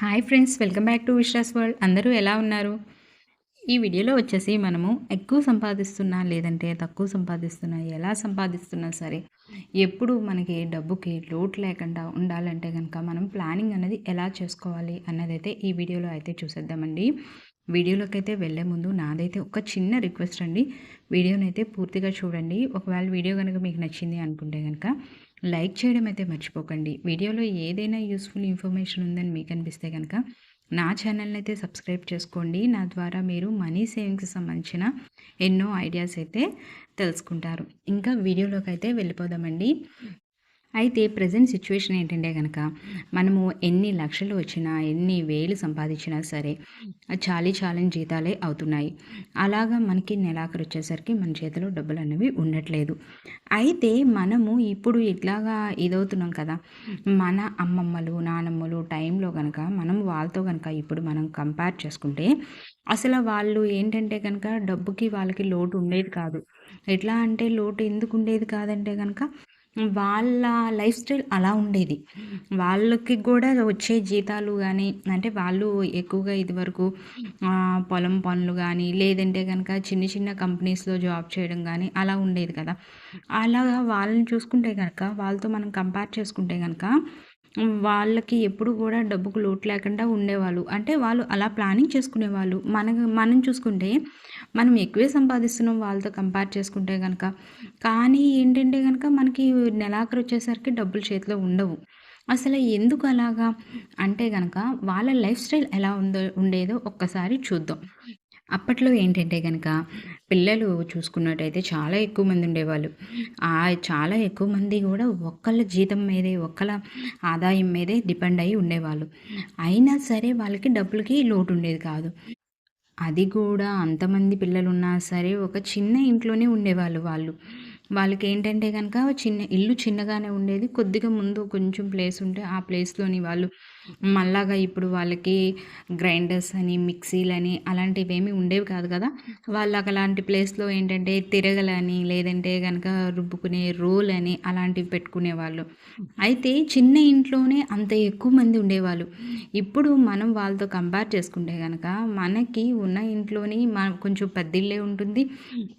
Hi friends welcome back to Vishwas world అందరూ ఎలా ఉన్నారు? ఈ వీడియోలో వచ్చేసి మనము ఎక్కువ సంపాదిస్తున్నా లేదంటే తక్కువ సంపాదిస్తున్నా ఎలా సంపాదిస్తున్నా సరే ఎప్పుడు మనకి డబ్బుకి లోటు లేకుండా ఉండాలంటే కనుక మనం ప్లానింగ్ అనేది ఎలా చేసుకోవాలి అన్నది అయితే ఈ వీడియోలో అయితే చూసేద్దామండి. వీడియోలోకి అయితే వెళ్ళే ముందు నాదైతే ఒక చిన్న రిక్వెస్ట్ అండి. వీడియోనైతే అయితే పూర్తిగా చూడండి. ఒకవేళ వీడియో కనుక మీకు నచ్చింది అనుకుంటే కనుక లైక్ చేయడం అయితే మర్చిపోకండి. వీడియోలో ఏదైనా యూస్ఫుల్ ఇన్ఫర్మేషన్ ఉందని మీకు అనిపిస్తే కనుక నా ఛానల్ని అయితే సబ్స్క్రైబ్ చేసుకోండి. నా ద్వారా మీరు మనీ సేవింగ్స్ సంబంధించిన ఎన్నో ఐడియాస్ అయితే తెలుసుకుంటారు. ఇంకా వీడియోలోకి అయితే వెళ్ళిపోదామండి. అయితే ప్రజెంట్ సిచ్యువేషన్ ఏంటంటే కనుక మనము ఎన్ని లక్షలు వచ్చినా ఎన్ని వేలు సంపాదించినా సరే చాలీ చాలని జీతాలే అవుతున్నాయి. అలాగా మనకి నెలాఖరు వచ్చేసరికి మన చేతిలో డబ్బులు అనేవి ఉండట్లేదు. అయితే మనము ఇప్పుడు ఇట్లాగా ఇదవుతున్నాం కదా మన అమ్మమ్మలు నానమ్మలు టైంలో కనుక మనం వాళ్ళతో కనుక ఇప్పుడు మనం కంపేర్ చేసుకుంటే అసలు వాళ్ళు ఏంటంటే కనుక డబ్బుకి వాళ్ళకి లోటు ఉండేది కాదు. ఎట్లా అంటే లోటు ఎందుకు ఉండేది కాదంటే కనుక వాళ్ళ లైఫ్ స్టైల్ అలా ఉండేది. వాళ్ళకి కూడా వచ్చే జీతాలు కానీ అంటే వాళ్ళు ఎక్కువగా ఇదివరకు పొలం పనులు కానీ లేదంటే కనుక చిన్న చిన్న కంపెనీస్లో జాబ్ చేయడం కానీ అలా ఉండేది కదా. అలాగా వాళ్ళని చూసుకుంటే కనుక వాళ్ళతో మనం కంపేర్ చేసుకుంటే కనుక వాళ్ళకి ఎప్పుడు కూడా డబ్బుకు లోటు లేకుండా ఉండేవాళ్ళు. అంటే వాళ్ళు అలా ప్లానింగ్ చేసుకునేవాళ్ళు. మన మనం చూసుకుంటే మనం ఎక్కువే సంపాదిస్తున్నాం వాళ్ళతో కంపేర్ చేసుకుంటే కనుక కానీ ఏంటంటే కనుక మనకి నెలాఖరు వచ్చేసరికి డబ్బులు చేతిలో ఉండవు. అసలు ఎందుకు అలాగా? అంటే కనుక వాళ్ళ లైఫ్ స్టైల్ ఎలా ఉందో ఉండేదో ఒక్కసారి చూద్దాం. అప్పట్లో ఏంటంటే కనుక పిల్లలు చూసుకున్నట్టయితే చాలా ఎక్కువ మంది ఉండేవాళ్ళు. ఆ చాలా ఎక్కువ మంది కూడా ఒక్కళ్ళ జీతం మీదే ఒక్కళ్ళ ఆదాయం మీదే డిపెండ్ అయ్యి ఉండేవాళ్ళు. అయినా సరే వాళ్ళకి డబ్బులకి లోటు ఉండేది కాదు. అది కూడా అంతమంది పిల్లలు ఉన్నా సరే ఒక చిన్న ఇంట్లోనే ఉండేవాళ్ళు వాళ్ళు. వాళ్ళకి ఏంటంటే కనుక చిన్న ఇల్లు చిన్నగానే ఉండేది. కొద్దిగా ముందు కొంచెం ప్లేస్ ఉంటే ఆ ప్లేస్లోని వాళ్ళు మళ్ళాగా ఇప్పుడు వాళ్ళకి గ్రైండర్స్ అని మిక్సీలని అలాంటివి ఏమి ఉండేవి కాదు కదా. వాళ్ళకి అలాంటి ప్లేస్లో ఏంటంటే తిరగలని లేదంటే కనుక రుబ్బుకునే రోల్ అని అలాంటివి పెట్టుకునేవాళ్ళు. అయితే చిన్న ఇంట్లోనే అంత ఎక్కువ మంది ఉండేవాళ్ళు. ఇప్పుడు మనం వాళ్ళతో కంపేర్ చేసుకుంటే కనుక మనకి ఉన్న ఇంట్లోని మన కొంచెం పెద్దిళ్ళే ఉంటుంది.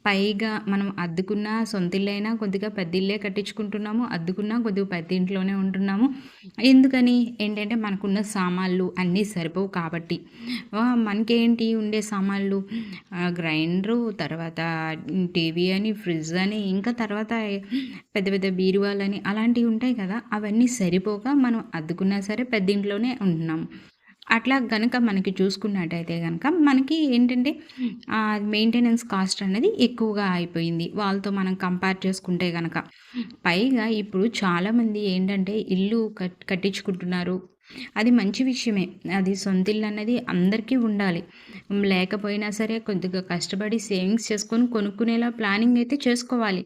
పైగా మనం అద్దుకున్న సొంత ఇల్లైనా కొద్దిగా పెద్ద ఇల్లే కట్టించుకుంటున్నాము అద్దుకున్నా కొద్దిగా పెద్ద ఇంట్లోనే ఉంటున్నాము. ఎందుకని? ఏంటంటే మనకున్న సామాన్లు అన్నీ సరిపోవు కాబట్టి. మనకేంటి ఉండే సామాన్లు? గ్రైండరు తర్వాత టీవీ అని ఫ్రిడ్జ్ అని ఇంకా తర్వాత పెద్ద పెద్ద బీరువాలని అలాంటివి ఉంటాయి కదా అవన్నీ సరిపోక మనం అద్దుకున్నా సరే పెద్ద ఇంట్లోనే ఉంటున్నాము. అట్లా కనుక మనకి చూసుకున్నట్టయితే కనుక మనకి ఏంటంటే మెయింటెనెన్స్ కాస్ట్ అనేది ఎక్కువగా అయిపోయింది. వాళ్ళతో మనం కంపేర్ చేసుకుంటే కనుక పైగా ఇప్పుడు చాలామంది ఏంటంటే ఇల్లు కట్టించుకుంటున్నారు. అది మంచి విషయమే. అది సొంత ఇల్లు అన్నది అందరికీ ఉండాలి. లేకపోయినా సరే కొద్దిగా కష్టపడి సేవింగ్స్ చేసుకొని కొనుక్కునేలా ప్లానింగ్ అయితే చేసుకోవాలి.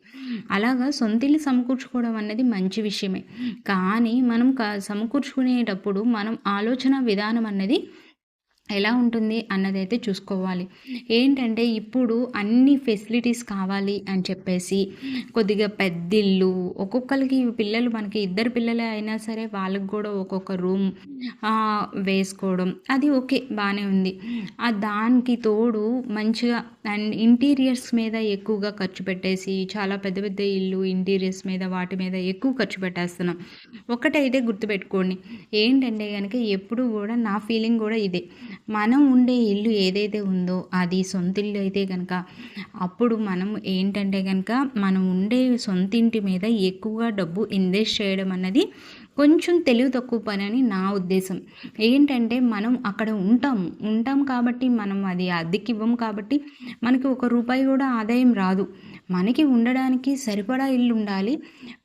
అలాగా సొంత ఇల్లు సమకూర్చుకోవడం అన్నది మంచి విషయమే. కానీ మనం సమకూర్చుకునేటప్పుడు మనం ఆలోచన విధానం అన్నది ఎలా ఉంటుంది అన్నది అయితే చూసుకోవాలి. ఏంటంటే ఇప్పుడు అన్ని ఫెసిలిటీస్ కావాలి అని చెప్పేసి కొద్దిగా పెద్దిల్లు ఒక్కొక్కరికి పిల్లలు మనకి ఇద్దరు పిల్లలే అయినా సరే వాళ్ళకి కూడా ఒక్కొక్క రూమ్ వేసుకోవడం అది ఓకే బాగానే ఉంది. ఆ దానికి తోడు మంచిగా అండ్ ఇంటీరియర్స్ మీద ఎక్కువగా ఖర్చు పెట్టేసి చాలా పెద్ద పెద్ద ఇల్లు ఇంటీరియర్స్ మీద వాటి మీద ఎక్కువ ఖర్చు పెట్టేస్తున్నాం. ఒకటైతే గుర్తుపెట్టుకోండి ఏంటంటే కనుక ఎప్పుడు కూడా నా ఫీలింగ్ కూడా ఇదే. మనం ఉండే ఇల్లు ఏదైతే ఉందో అది సొంత ఇల్లు అయితే కనుక అప్పుడు మనం ఏంటంటే కనుక మనం ఉండే సొంతింటి మీద ఎక్కువగా డబ్బు ఇన్వెస్ట్ చేయడం అన్నది కొంచెం తెలివి తక్కువ పని అని నా ఉద్దేశం. ఏంటంటే మనం అక్కడ ఉంటాం. ఉంటాం కాబట్టి మనం అది అద్దెకి ఇవ్వం కాబట్టి మనకి ఒక రూపాయి కూడా ఆదాయం రాదు. మనకి ఉండడానికి సరిపడా ఇల్లు ఉండాలి.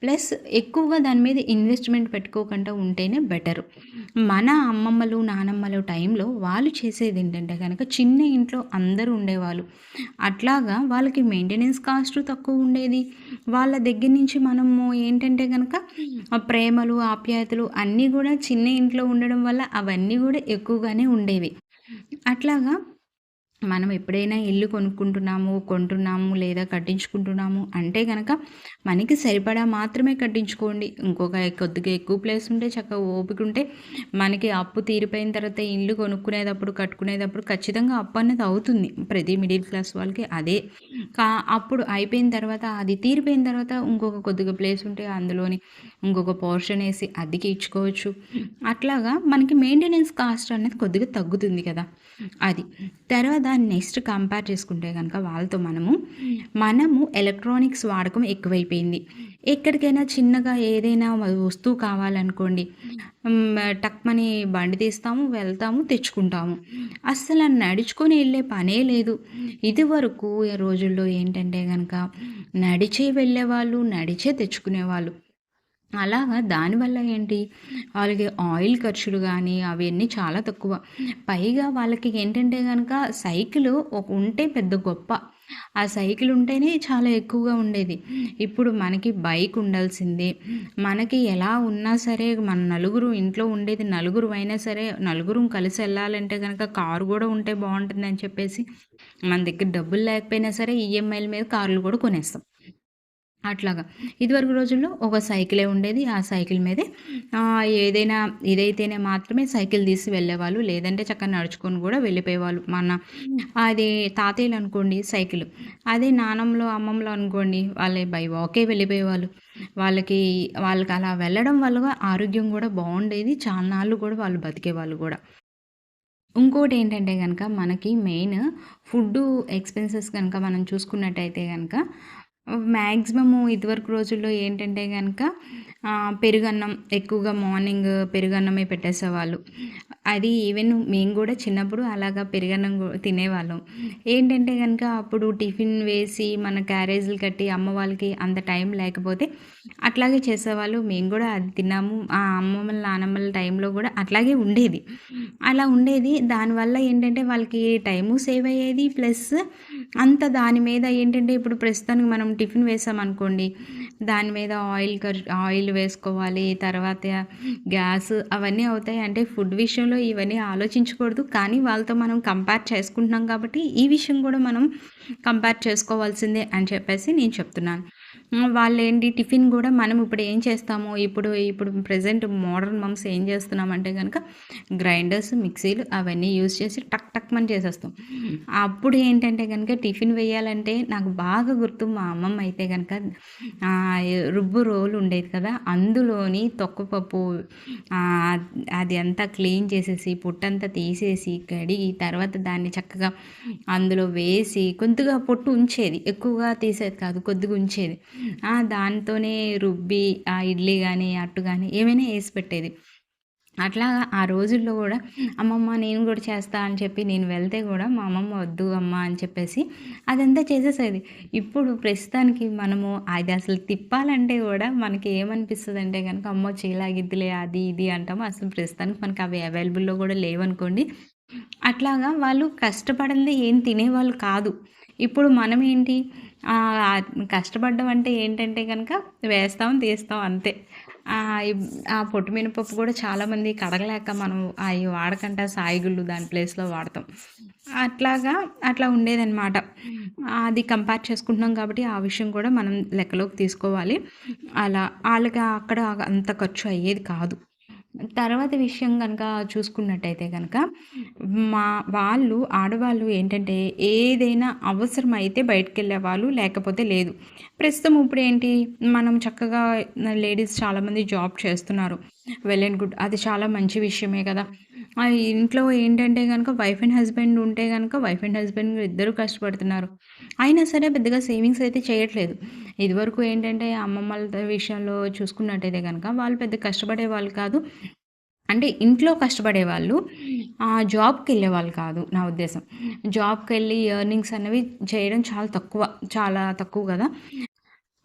ప్లస్ ఎక్కువగా దాని మీద ఇన్వెస్ట్మెంట్ పెట్టుకోకుండా ఉంటేనే బెటర్. మన అమ్మమ్మలు నానమ్మలు టైంలో వాళ్ళు చేసేది ఏంటంటే కనుక చిన్న ఇంట్లో అందరూ ఉండేవాళ్ళు. అట్లాగా వాళ్ళకి మెయింటెనెన్స్ కాస్ట్ తక్కువ ఉండేది. వాళ్ళ దగ్గర నుంచి మనము ఏంటంటే కనుక ప్రేమలు ఆప్యాయతలు అన్నీ కూడా చిన్న ఇంట్లో ఉండడం వల్ల అవన్నీ కూడా ఎక్కువగానే ఉండేవి. అట్లాగా మనం ఎప్పుడైనా ఇల్లు కొనుక్కుంటున్నాము కొంటున్నాము లేదా కట్టించుకుంటున్నాము అంటే కనుక మనకి సరిపడా మాత్రమే కట్టించుకోండి. ఇంకొక కొద్దిగా ఎక్కువ ప్లేస్ ఉంటే చక్కగా ఓపిక ఉంటే మనకి అప్పు తీరిపోయిన తర్వాత ఇల్లు కొనుక్కునేటప్పుడు కట్టుకునేటప్పుడు ఖచ్చితంగా అప్పు అనేది అవుతుంది. ప్రతి మిడిల్ క్లాస్ వాళ్ళకి అదే. కా అప్పుడు అయిపోయిన తర్వాత అది తీరిపోయిన తర్వాత ఇంకొక కొద్దిగా ప్లేస్ ఉంటే అందులోని ఇంకొక పోర్షన్ వేసి అద్దెకి ఇచ్చుకోవచ్చు. అట్లాగా మనకి మెయింటెనెన్స్ కాస్ట్ అనేది కొద్దిగా తగ్గుతుంది కదా. అది. తర్వాత నెక్స్ట్ కంపేర్ చేసుకుంటే కనుక వాళ్ళతో మనము మనము ఎలక్ట్రానిక్స్ వాడకం ఎక్కువైపోయింది. ఎక్కడికైనా చిన్నగా ఏదైనా వస్తువు కావాలనుకోండి టక్మని బండి తీస్తాము వెళ్తాము తెచ్చుకుంటాము. అస్సలు నడుచుకొని వెళ్ళే పనే లేదు. ఇదివరకు రోజుల్లో ఏంటంటే కనుక నడిచే వెళ్ళేవాళ్ళు నడిచే తెచ్చుకునేవాళ్ళు. అలాగా దానివల్ల ఏంటి? వాళ్ళకి ఆయిల్ ఖర్చులు కానీ అవన్నీ చాలా తక్కువ. పైగా వాళ్ళకి ఏంటంటే కనుక సైకిల్ ఒక ఉంటే పెద్ద గొప్ప. ఆ సైకిల్ ఉంటేనే చాలా ఎక్కువగా ఉండేది. ఇప్పుడు మనకి బైక్ ఉండాల్సిందే. మనకి ఎలా ఉన్నా సరే మన నలుగురు ఇంట్లో ఉండేది నలుగురు అయినా సరే నలుగురు కలిసి వెళ్ళాలంటే కనుక కారు కూడా ఉంటే బాగుంటుంది అని చెప్పేసి మన దగ్గర డబ్బులు లేకపోయినా సరే ఈఎంఐల మీద కార్లు కూడా కొనేస్తాం. అట్లాగా. ఇదివరకు రోజుల్లో ఒక సైకిలే ఉండేది. ఆ సైకిల్ మీదే ఏదైనా ఇదైతేనే మాత్రమే సైకిల్ తీసి వెళ్ళేవాళ్ళు. లేదంటే చక్కగా నడుచుకొని కూడా వెళ్ళిపోయేవాళ్ళు. మన అది తాతయ్యలు అనుకోండి సైకిల్. అదే నానమ్మలో అమ్మమ్మలో అనుకోండి వాళ్ళే బై వాకే వెళ్ళిపోయేవాళ్ళు. వాళ్ళకి వాళ్ళకి అలా వెళ్ళడం వల్ల ఆరోగ్యం కూడా బాగుండేది. చాలా నాళ్ళు కూడా వాళ్ళు బతికేవాళ్ళు కూడా. ఇంకోటి ఏంటంటే కనుక మనకి మెయిన్ ఫుడ్ ఎక్స్పెన్సెస్ కనుక మనం చూసుకున్నట్టయితే కనుక మ్యాక్సిమము ఇదివరకు రోజుల్లో ఏంటంటే కనుక పెరుగన్నం ఎక్కువగా మార్నింగ్ పెరుగన్నమే పెట్టేసేవాళ్ళు. అది ఈవెన్ మేము కూడా చిన్నప్పుడు అలాగా పెరుగన్నం తినేవాళ్ళం. ఏంటంటే కనుక అప్పుడు టిఫిన్ వేసి మన క్యారేజీలు కట్టి అమ్మ వాళ్ళకి అంత టైం లేకపోతే అట్లాగే చేసేవాళ్ళు. మేము కూడా అది తిన్నాము. ఆ అమ్మమ్మల నానమ్మల టైంలో కూడా అట్లాగే ఉండేది. అలా ఉండేది. దానివల్ల ఏంటంటే వాళ్ళకి టైము సేవ్ అయ్యేది. ప్లస్ అంత దాని మీద ఏంటంటే ఇప్పుడు ప్రస్తుతానికి మనం టిఫిన్ వేసామనుకోండి దాని మీద ఆయిల్ ఆయిల్ వేసుకోవాలి. తర్వాత గ్యాస్ అవన్నీ అవుతాయి. అంటే ఫుడ్ విషయంలో ఇవన్నీ ఆలోచించకూడదు. కానీ వాళ్ళతో మనం కంపేర్ చేసుకుంటున్నాం కాబట్టి ఈ విషయం కూడా మనం కంపేర్ చేసుకోవాల్సిందే అని చెప్పేసి నేను చెప్తున్నాను. వాళ్ళు ఏంటి టిఫిన్ కూడా మనం ఇప్పుడు ఏం చేస్తాము? ఇప్పుడు ఇప్పుడు ప్రజెంట్ మోడర్న్ మమ్స్ ఏం చేస్తున్నామంటే కనుక గ్రైండర్స్ మిక్సీలు అవన్నీ యూజ్ చేసి టక్ టక్ మని చేసేస్తాం. అప్పుడు ఏంటంటే కనుక టిఫిన్ వేయాలంటే నాకు బాగా గుర్తు మా అమ్మమ్మ అయితే కనుక రుబ్బు రోలు ఉండేది కదా అందులోని తొక్కపప్పు అది అంతా క్లీన్ చేసేసి పుట్టంతా తీసేసి కడిగి తర్వాత దాన్ని చక్కగా అందులో వేసి కొద్దిగా పొట్టు ఉంచేది. ఎక్కువగా తీసేది కాదు కొద్దిగా ఉంచేది. దాంతోనే రుబ్బి ఆ ఇడ్లీ కానీ అట్టు కానీ ఏమైనా వేసి పెట్టేది. అట్లాగా ఆ రోజుల్లో కూడా అమ్మమ్మ నేను కూడా చేస్తా అని చెప్పి నేను వెళ్తే కూడా మా అమ్మమ్మ వద్దు అమ్మ అని చెప్పేసి అదంతా చేసేసేది. ఇప్పుడు ప్రస్తుతానికి మనము అది అసలు తిప్పాలంటే కూడా మనకి ఏమనిపిస్తుంది అంటే కనుక అమ్మ చేయలాగిద్దిలే అది ఇది అంటాము. అసలు ప్రస్తుతానికి మనకి అవి అవైలబుల్లో కూడా లేవనుకోండి అట్లాగా వాళ్ళు కష్టపడింది ఏం తినేవాళ్ళు కాదు. ఇప్పుడు మనం ఏంటి? కష్టపడ్డం అంటే ఏంటంటే కనుక వేస్తాం తీస్తాం అంతే. ఆ పొట్టు మినపప్పు కూడా చాలామంది కడగలేక మనం అవి వాడకంట సాయిగుళ్ళు దాని ప్లేస్లో వాడతాం. అట్లాగా అట్లా ఉండేదన్నమాట. అది కంపేర్ చేసుకుంటున్నాం కాబట్టి ఆ విషయం కూడా మనం లెక్కలోకి తీసుకోవాలి. అలా వాళ్ళకి అక్కడ అంత ఖర్చు అయ్యేది కాదు. తర్వాత విషయం కనుక చూసుకున్నట్టయితే కనుక మా వాళ్ళు ఆడవాళ్ళు ఏంటంటే ఏదైనా అవసరం అయితే బయటకు వెళ్ళేవాళ్ళు లేకపోతే లేదు. ప్రస్తుతం ఇప్పుడు ఏంటి మనం చక్కగా లేడీస్ చాలామంది జాబ్ చేస్తున్నారు. వెల్ అండ్ గుడ్ అది చాలా మంచి విషయమే కదా. ఇంట్లో ఏంటంటే కనుక వైఫ్ అండ్ హస్బెండ్ ఉంటే కనుక వైఫ్ అండ్ హస్బెండ్ ఇద్దరు కష్టపడుతున్నారు. అయినా సరే పెద్దగా సేవింగ్స్ అయితే చేయట్లేదు. ఇదివరకు ఏంటంటే అమ్మమ్మల విషయంలో చూసుకున్నట్టయితే కనుక వాళ్ళు పెద్ద కష్టపడే వాళ్ళు కాదు. అంటే ఇంట్లో కష్టపడే వాళ్ళు జాబ్కి వెళ్ళే వాళ్ళు కాదు నా ఉద్దేశం. జాబ్కి వెళ్ళి ఎర్నింగ్స్ అనేవి చేయడం చాలా తక్కువ చాలా తక్కువ కదా.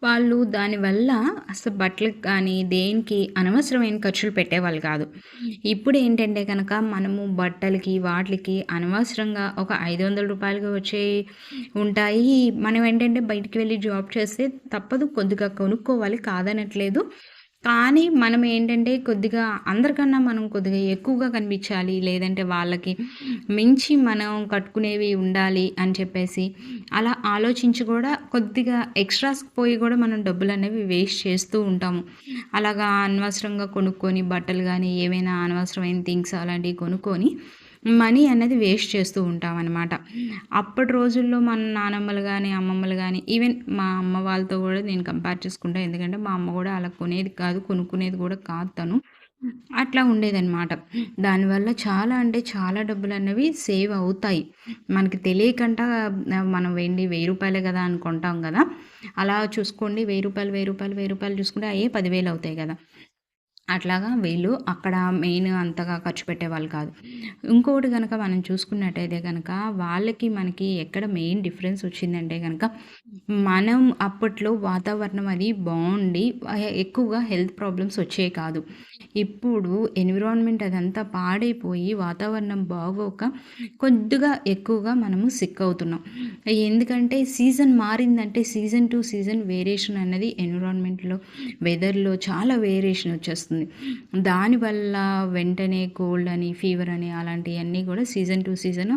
వాళ్ళు దానివల్ల అసలు బట్టలకు కానీ దేనికి అనవసరమైన ఖర్చులు పెట్టేవాళ్ళు కాదు. ఇప్పుడు ఏంటంటే కనుక మనము బట్టలకి వాటికి అనవసరంగా ఒక ఐదు వందల రూపాయలకి వచ్చే ఉంటాయి. మనం ఏంటంటే బయటికి వెళ్ళి జాబ్ చేస్తే తప్పదు కొద్దిగా కొనుక్కోవాలి కాదనట్లేదు. కానీ మనం ఏంటంటే కొద్దిగా అందరికన్నా మనం కొద్దిగా ఎక్కువగా కనిపించాలి లేదంటే వాళ్ళకి మించి మనం కట్టుకునేవి ఉండాలి అని చెప్పేసి అలా ఆలోచించి కూడా కొద్దిగా ఎక్స్ట్రాస్ పోయి కూడా మనం డబ్బులు అనేవి వేస్ట్ చేస్తూ ఉంటాము. అలాగా అనవసరంగా కొనుక్కొని బట్టలు కానీ ఏమైనా అనవసరమైన థింగ్స్ అలాంటివి కొనుక్కొని మనీ అనేది వేస్ట్ చేస్తూ ఉంటాం అనమాట అప్పటి రోజుల్లో మన నానమ్మలు కానీ అమ్మమ్మలు కానీ ఈవెన్ మా అమ్మ వాళ్ళతో కూడా నేను కంపేర్ చేసుకుంటాను ఎందుకంటే మా అమ్మ కూడా అలా కొనేది కాదు కొనుక్కునేది కూడా కాదు తను. అట్లా ఉండేదన్నమాట. దానివల్ల చాలా అంటే చాలా డబ్బులు అనేవి సేవ్ అవుతాయి. మనకి తెలియకుండా మనం వెండి వెయ్యి రూపాయలే కదా అనుకుంటాం కదా. అలా చూసుకోండి వెయ్యి రూపాయలు వెయ్యి రూపాయలు వెయ్యి రూపాయలు చూసుకుంటే అయ్యే పదివేలు అవుతాయి కదా. అట్లాగా వీళ్ళు అక్కడ మెయిన్ అంతగా ఖర్చు పెట్టేవాళ్ళు కాదు. ఇంకొకటి కనుక మనం చూసుకున్నట్టయితే కనుక వాళ్ళకి మనకి ఎక్కడ మెయిన్ డిఫరెన్స్ వచ్చిందంటే కనుక మనం అప్పట్లో వాతావరణం అది బాగుండి ఎక్కువగా హెల్త్ ప్రాబ్లమ్స్ వచ్చే కాదు. ఇప్పుడు ఎన్విరాన్మెంట్ అదంతా పాడైపోయి వాతావరణం బాగోక కొద్దిగా ఎక్కువగా మనము సిక్ అవుతున్నాం. ఎందుకంటే సీజన్ మారిందంటే సీజన్ టు సీజన్ వేరియేషన్ అనేది ఎన్విరాన్మెంట్లో వెదర్లో చాలా వేరియేషన్ వచ్చేస్తుంది. వస్తుంది. దానివల్ల వెంటనే కోల్డ్ అని ఫీవర్ అని అలాంటివన్నీ కూడా సీజన్ టు సీజన్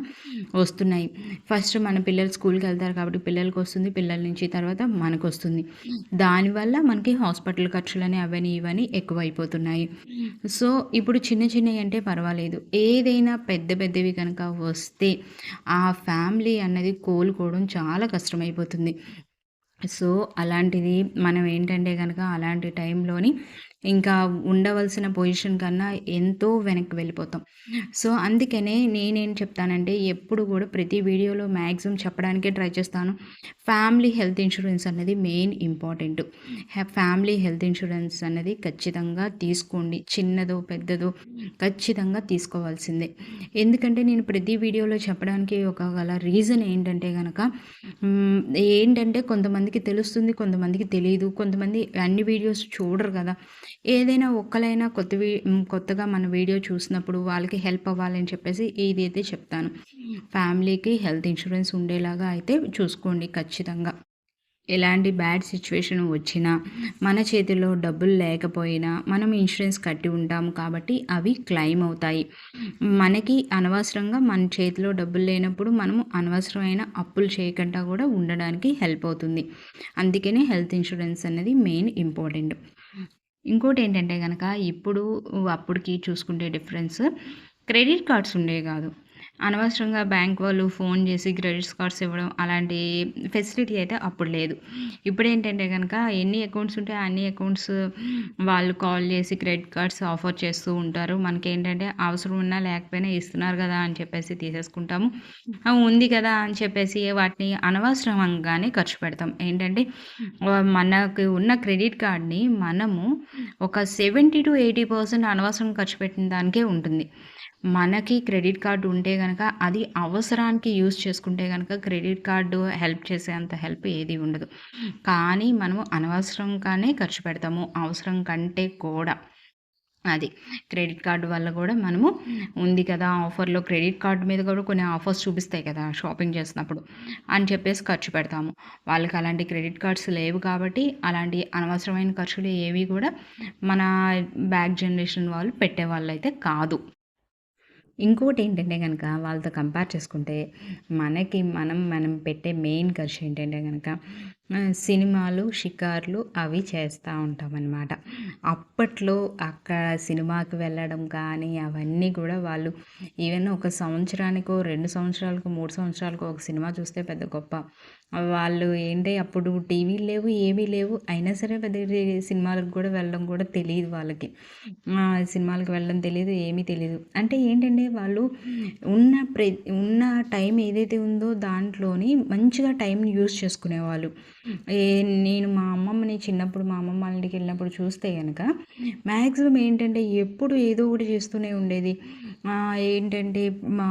వస్తున్నాయి. ఫస్ట్ మన పిల్లలు స్కూల్కి వెళ్తారు కాబట్టి పిల్లలకి వస్తుంది పిల్లల నుంచి తర్వాత మనకు వస్తుంది. దానివల్ల మనకి హాస్పిటల్ ఖర్చులని అవని ఇవని ఎక్కువైపోతున్నాయి. సో ఇప్పుడు చిన్న చిన్నవి అంటే పర్వాలేదు. ఏదైనా పెద్ద పెద్దవి కనుక వస్తే ఆ ఫ్యామిలీ అన్నది కోలుకోవడం చాలా కష్టమైపోతుంది. సో అలాంటిది మనం ఏంటంటే కనుక అలాంటి టైంలోని ఇంకా ఉండవలసిన పొజిషన్ కన్నా ఎంతో వెనక్కి వెళ్ళిపోతాం. సో అందుకనే నేనేం చెప్తానంటే ఎప్పుడు కూడా ప్రతి వీడియోలో మ్యాక్సిమం చెప్పడానికే ట్రై చేస్తాను. ఫ్యామిలీ హెల్త్ ఇన్సూరెన్స్ అనేది main important. Family health insurance అనేది ఖచ్చితంగా తీసుకోండి. చిన్నదో పెద్దదో ఖచ్చితంగా తీసుకోవాల్సిందే. ఎందుకంటే నేను ప్రతి వీడియోలో చెప్పడానికి ఒక గల రీజన్ ఏంటంటే కనుక ఏంటంటే కొంతమందికి తెలుస్తుంది కొంతమందికి తెలియదు కొంతమంది అన్ని వీడియోస్ చూడరు కదా. ఏదైనా ఒక్కలైనా కొత్త కొత్తగా మన వీడియో చూసినప్పుడు వాళ్ళకి హెల్ప్ అవ్వాలని చెప్పేసి ఇదైతే చెప్తాను. ఫ్యామిలీకి హెల్త్ ఇన్సూరెన్స్ ఉండేలాగా అయితే చూసుకోండి ఖచ్చితంగా. ఎలాంటి బ్యాడ్ సిచ్యువేషన్ వచ్చినా మన చేతిలో డబ్బులు లేకపోయినా మనం ఇన్సూరెన్స్ కట్టి ఉంటాము కాబట్టి అవి క్లెయిమ్ అవుతాయి. మనకి అనవసరంగా మన చేతిలో డబ్బులు లేనప్పుడు మనము అనవసరమైన అప్పులు చేయకుండా కూడా ఉండడానికి హెల్ప్ అవుతుంది. అందుకనే హెల్త్ ఇన్సూరెన్స్ అనేది మెయిన్ ఇంపార్టెంట్. ఇంకోటి ఏంటంటే కనుక ఇప్పుడు అప్పటికి చూసుకుంటే డిఫరెన్స్ క్రెడిట్ కార్డ్స్ ఉండేవి కాదు. అనవసరంగా బ్యాంక్ వాళ్ళు ఫోన్ చేసి క్రెడిట్ కార్డ్స్ ఇవ్వడం అలాంటి ఫెసిలిటీ అయితే అప్పుడు లేదు. ఇప్పుడు ఏంటంటే కనుక ఎన్ని అకౌంట్స్ ఉంటే అన్ని అకౌంట్స్ వాళ్ళు కాల్ చేసి క్రెడిట్ కార్డ్స్ ఆఫర్ చేస్తూ ఉంటారు. మనకి ఏంటంటే అవసరం ఉన్నా లేకపోయినా ఇస్తున్నారు కదా అని చెప్పేసి తీసేసుకుంటాము. ఉంది కదా అని చెప్పేసి వాటిని అనవసరంగానే ఖర్చు పెడతాం. ఏంటంటే మనకు ఉన్న క్రెడిట్ కార్డ్ని మనము ఒక సెవెంటీ టు ఎయిటీ పర్సెంట్ అనవసరం ఖర్చు పెట్టిన దానికే ఉంటుంది. మనకి క్రెడిట్ కార్డు ఉంటే కనుక అది అవసరానికి యూజ్ చేసుకుంటే కనుక క్రెడిట్ కార్డు హెల్ప్ చేసే అంత హెల్ప్ ఏది ఉండదు. కానీ మనము అనవసరంగానే ఖర్చు పెడతాము. అవసరం కంటే కూడా. అది క్రెడిట్ కార్డు వల్ల కూడా మనము ఉంది కదా ఆఫర్లో క్రెడిట్ కార్డు మీద కూడా కొన్ని ఆఫర్స్ చూపిస్తాయి కదా షాపింగ్ చేసినప్పుడు అని చెప్పేసి ఖర్చు పెడతాము. వాళ్ళకి అలాంటి క్రెడిట్ కార్డ్స్ లేవు కాబట్టి అలాంటి అనవసరమైన ఖర్చులు ఏవి కూడా మన బ్యాక్ జనరేషన్ వాళ్ళు పెట్టే వాళ్ళు అయితే కాదు. ఇంకోటి ఏంటంటే కనుక వాళ్ళతో కంపేర్ చేసుకుంటే మనకి మనం మనం పెట్టే మెయిన్ ఖర్చు ఏంటంటే కనుక సినిమాలు షికార్లు అవి చేస్తూ ఉంటామన్నమాట. అప్పట్లో అక్కడ సినిమాకి వెళ్ళడం కానీ అవన్నీ కూడా వాళ్ళు ఈవెన్ ఒక సంవత్సరానికో రెండు సంవత్సరాలకు మూడు సంవత్సరాలకు ఒక సినిమా చూస్తే పెద్ద గొప్ప వాళ్ళు ఏంటి అప్పుడు టీవీ లేవు ఏమీ లేవు. అయినా సరే పెద్ద సినిమాలకు కూడా వెళ్ళడం కూడా తెలియదు వాళ్ళకి. సినిమాలకు వెళ్ళడం తెలియదు ఏమీ తెలియదు. అంటే ఏంటంటే వాళ్ళు ఉన్న ప్ర ఉన్న టైం ఏదైతే ఉందో దాంట్లోని మంచిగా టైంని యూస్ చేసుకునేవాళ్ళు. ఏ నేను మా అమ్మమ్మని చిన్నప్పుడు మా అమ్మమ్మ వాళ్ళ ఇంటికి వెళ్ళినప్పుడు చూస్తే కనుక మ్యాక్సిమం ఏంటంటే ఎప్పుడు ఏదో ఒకటి చేస్తూనే ఉండేది. ఏంటంటే మా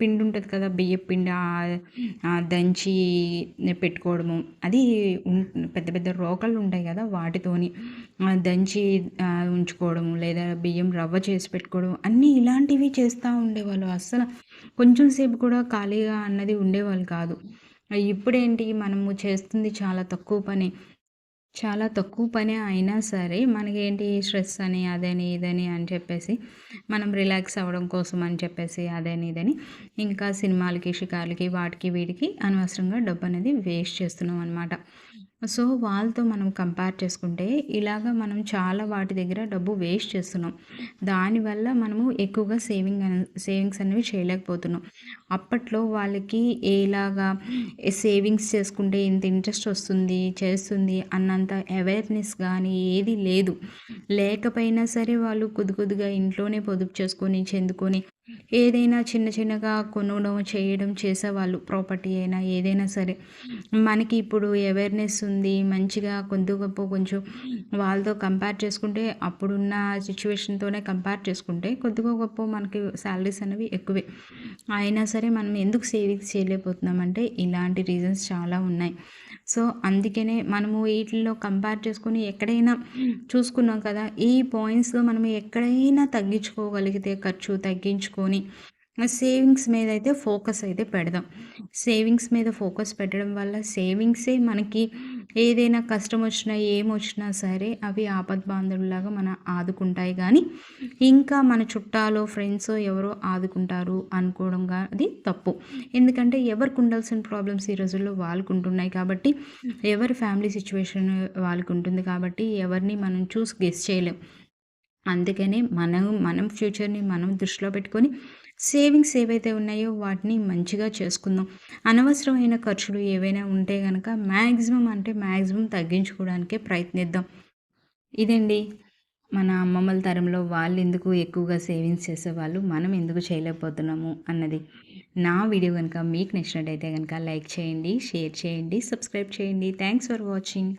పిండి ఉంటుంది కదా బియ్య పిండి దంచి పెట్టుకోవడము. అది పెద్ద పెద్ద రోకళ్ళు ఉంటాయి కదా వాటితోని దంచి ఉంచుకోవడము లేదా బియ్యం రవ్వ చేసి పెట్టుకోవడం అన్నీ ఇలాంటివి చేస్తూ ఉండేవాళ్ళు. అస్సలు కొంచెం సేపు కూడా ఖాళీగా అన్నది ఉండేవాళ్ళు కాదు. ఇప్పుడేంటి మనము చేస్తుంది చాలా తక్కువ పని. చాలా తక్కువ పని అయినా సరే మనకేంటి స్ట్రెస్ అని అదని ఇదని అని చెప్పేసి మనం రిలాక్స్ అవ్వడం కోసం అని చెప్పేసి అదని ఇదని ఇంకా సినిమాలకి షికార్లకి వాటికి వీటికి అనవసరంగా డబ్బు అనేది వేస్ట్ చేస్తున్నాం అనమాట సో వాళ్ళతో మనం కంపేర్ చేసుకుంటే ఇలాగ మనం చాలా వాటి దగ్గర డబ్బు వేస్ట్ చేస్తున్నాం. దానివల్ల మనము ఎక్కువగా సేవింగ్ సేవింగ్స్ అనేవి చేయలేకపోతున్నాం. అప్పట్లో వాళ్ళకి ఎలాగా సేవింగ్స్ చేసుకుంటే ఇంత ఇంట్రెస్ట్ వస్తుంది చేస్తుంది అన్నంత అవేర్నెస్ కానీ ఏది లేదు. లేకపోయినా సరే వాళ్ళు కొద్ది కొద్దిగా ఇంట్లోనే పొదుపు చేసుకొని చెందుకొని ఏదైనా చిన్న చిన్నగా కొనడం చేయడం చేసేవాళ్ళు ప్రాపర్టీ అయినా ఏదైనా సరే. మనకి ఇప్పుడు అవేర్నెస్ ఉంది మంచిగా కొంత గొప్ప కొంచెం వాళ్ళతో కంపేర్ చేసుకుంటే అప్పుడున్న సిచ్యువేషన్తోనే కంపేర్ చేసుకుంటే కొద్దిగా గొప్ప మనకి శాలరీస్ అనేవి ఎక్కువే. అయినా సరే మనం ఎందుకు సేవింగ్స్ చేయలేకపోతున్నామంటే ఇలాంటి రీజన్స్ చాలా ఉన్నాయి. సో అందుకనే మనము వీటిల్లో కంపేర్ చేసుకొని ఎక్కడైనా చూసుకున్నాం కదా ఈ పాయింట్స్లో మనం ఎక్కడైనా తగ్గించుకోగలిగితే ఖర్చు తగ్గించుకో తగ్గించుకొని సేవింగ్స్ మీద అయితే ఫోకస్ అయితే పెడదాం. సేవింగ్స్ మీద ఫోకస్ పెట్టడం వల్ల సేవింగ్సే మనకి ఏదైనా కష్టం వచ్చినా ఏమొచ్చినా సరే అవి ఆపద్ బాంధవులాగా మన ఆదుకుంటాయి. కానీ ఇంకా మన చుట్టాలు ఫ్రెండ్స్ ఎవరో ఆదుకుంటారు అనుకోవడం అది తప్పు. ఎందుకంటే ఎవరికి ఉండాల్సిన ప్రాబ్లమ్స్ ఈ రోజుల్లో వాళ్ళకు ఉంటున్నాయి కాబట్టి ఎవరి ఫ్యామిలీ సిచ్యువేషన్ వాళ్ళకు ఉంటుంది కాబట్టి ఎవరిని మనం చూసి గెస్ చేయలేం. అందుకనే మనం మనం ఫ్యూచర్ని మనం దృష్టిలో పెట్టుకొని సేవింగ్స్ ఏవైతే ఉన్నాయో వాటిని మంచిగా చేసుకుందాం. అనవసరమైన ఖర్చులు ఏవైనా ఉంటే కనుక మ్యాక్సిమం అంటే మ్యాక్సిమం తగ్గించుకోవడానికే ప్రయత్నిద్దాం. ఇదండి. మన అమ్మమ్మల తరంలో వాళ్ళు ఎందుకు ఎక్కువగా సేవింగ్స్ చేసేవాళ్ళు? మనం ఎందుకు చేయలేకపోతున్నాము? అన్నది. నా వీడియో కనుక మీకు నచ్చినట్టయితే కనుక లైక్ చేయండి షేర్ చేయండి సబ్స్క్రైబ్ చేయండి. Thanks for watching.